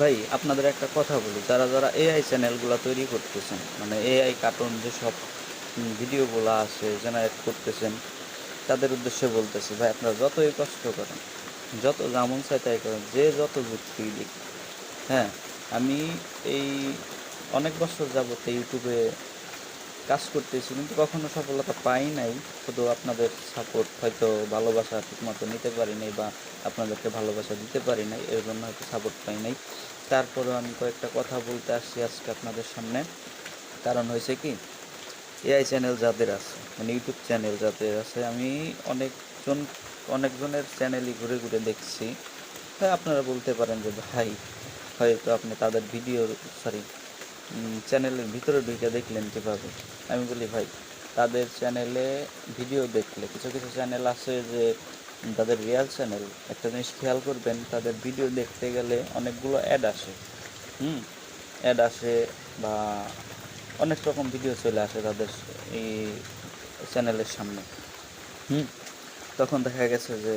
ভাই, আপনাদের একটা কথা বলি। যারা যারা এআই চ্যানেলগুলো তৈরি করতেছেন মানে এআই কার্টুন যেসব ভিডিওগুলো আছে জেনারেট করতেছেন, তাদের উদ্দেশ্যে বলতেছি, ভাই, আপনারা যতই কষ্ট করেন, যত যেমন চাই তাই করেন, যে যত যুক্তি দিক হ্যাঁ? আমি এই অনেক বছর যাবতে ইউটিউবে কাজ করতেছি, কিন্তু কখনো সফলতা পাই নাই। শুধু আপনাদের সাপোর্ট হয়তো ভালোবাসা ঠিকমতো নিতে পারি নাই বা আপনাদেরকে ভালোবাসা দিতে পারি নাই এর জন্য হয়তো সাপোর্ট পাই নাই। তারপরেও আমি কয়েকটা কথা বলতে আসছি আজকে আপনাদের সামনে। কারণ হয়েছে কি এআই চ্যানেল যাদের আছে মানে ইউটিউব চ্যানেল যাদের আছে, আমি অনেকজন, অনেকজনের চ্যানেলই ঘুরে ঘুরে দেখছি। আপনারা বলতে পারেন যে, ভাই, হয়তো আপনি তাদের ভিডিও সরি চ্যানেলের ভিতরে ঢুকে দেখলেন কীভাবে? আমি বলি, ভাই, তাদের চ্যানেলে ভিডিও দেখলে। কিছু কিছু চ্যানেল আছে যে তাদের রিয়াল চ্যানেল একটা জিনিস খেয়াল করবেন, তাদের ভিডিও দেখতে গেলে অনেকগুলো অ্যাড আসে। হুম? অ্যাড আসে বা অনেক রকম ভিডিও চলে আসে তাদের এই চ্যানেলের সামনে। হুম? তখন দেখা গেছে যে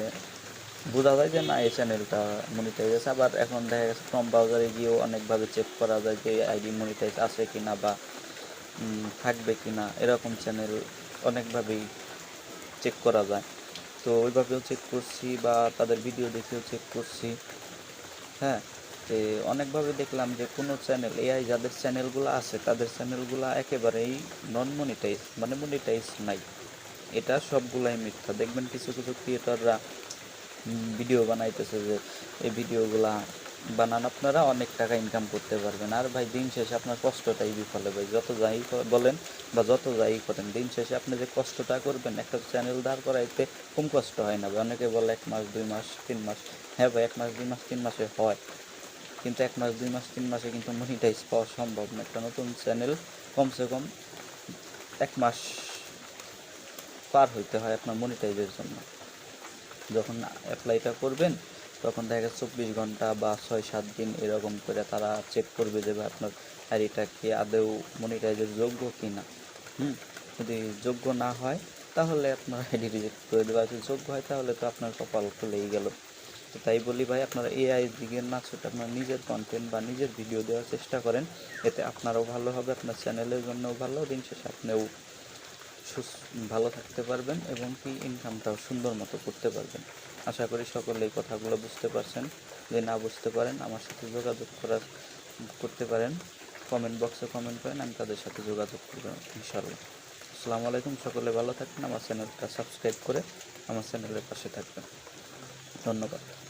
বোঝা যায় যে না, এই চ্যানেলটা মনিটাইজ আছে আবার এখন দেখা গেছে ক্রম ব্রাউজারে গিয়েও অনেকভাবে চেক করা যায় যে আইডি মনিটাইজ আছে কি না বা থাকবে কি না এরকম চ্যানেল অনেকভাবেই চেক করা যায়। তো ওইভাবেও চেক করছি বা তাদের ভিডিও দেখেও চেক করছি। হ্যাঁ তো অনেকভাবে দেখলাম যে কোনো চ্যানেল এআই যাদের চ্যানেলগুলো আছে, তাদের চ্যানেলগুলো একেবারেই নন মনিটাইজ মানে মনিটাইজ নাই। এটা সবগুলাই মিথ্যা। দেখবেন কিছু কিছু ক্রিয়েটররা ভিডিও বানাইতেছে যে এই ভিডিওগুলা বানান আপনারা, অনেক টাকা ইনকাম করতে পারবেন। আর ভাই, দিন শেষে আপনার কষ্টটাই বিফলে ভাই। যত যাই বলেন বা যত যাই করেন, দিন শেষে আপনি যে কষ্টটা করবেন, একটা চ্যানেল দাঁড় করাইতে কম কষ্ট হয় না ভাই। অনেকে বলে এক মাস, দুই মাস, তিন মাস। হ্যাঁ ভাই, এক মাস, দুই মাস, তিন মাসে হয়। কিন্তু এক মাস, দুই মাস, তিন মাসে কিন্তু মনিটাইজ পাওয়া সম্ভব না। একটা নতুন চ্যানেল কমসে কম এক মাস পার হইতে হয় আপনার মনিটাইজের জন্য। যখন অ্যাপ্লাইটা করবেন, তখন দেখা গেছে চব্বিশ ঘণ্টা বা ছয়, সাত দিন এরকম করে তারা চেক করবে যে আপনার আইডিটা কি আদৌ মনিটাইজের যোগ্য কি না হুম? যদি যোগ্য না হয়, তাহলে আপনার আইডি রিজেক্ট করে দেবে। আর যদি যোগ্য হয়, তাহলে তো আপনার কপাল খুলেই গেল। তো তাই বলি ভাই, আপনারা এআই দিকে না ছুটে আপনার নিজের কন্টেন্ট বা নিজের ভিডিও দেওয়ার চেষ্টা করেন। এতে আপনারও ভালো হবে, আপনার চ্যানেলের জন্যও ভালো দিন শেষে আপনিও ভালো থাকতে পারবেন এবং কি ইনকামটাও সুন্দর মতো করতে পারবেন। আশা করি সকলে এই কথাগুলো বুঝতে পারছেন। যদি না বুঝতে পারেন, আমার সাথে যোগাযোগ করার, করতে পারেন। কমেন্ট বক্সে কমেন্ট করেন, আমি তাদের সাথে যোগাযোগ করব ইনশাল্লাহ আসসালামু আলাইকুম, সকলে ভালো থাকবেন। আমার চ্যানেলটা সাবস্ক্রাইব করে আমার চ্যানেলের পাশে থাকবেন। ধন্যবাদ।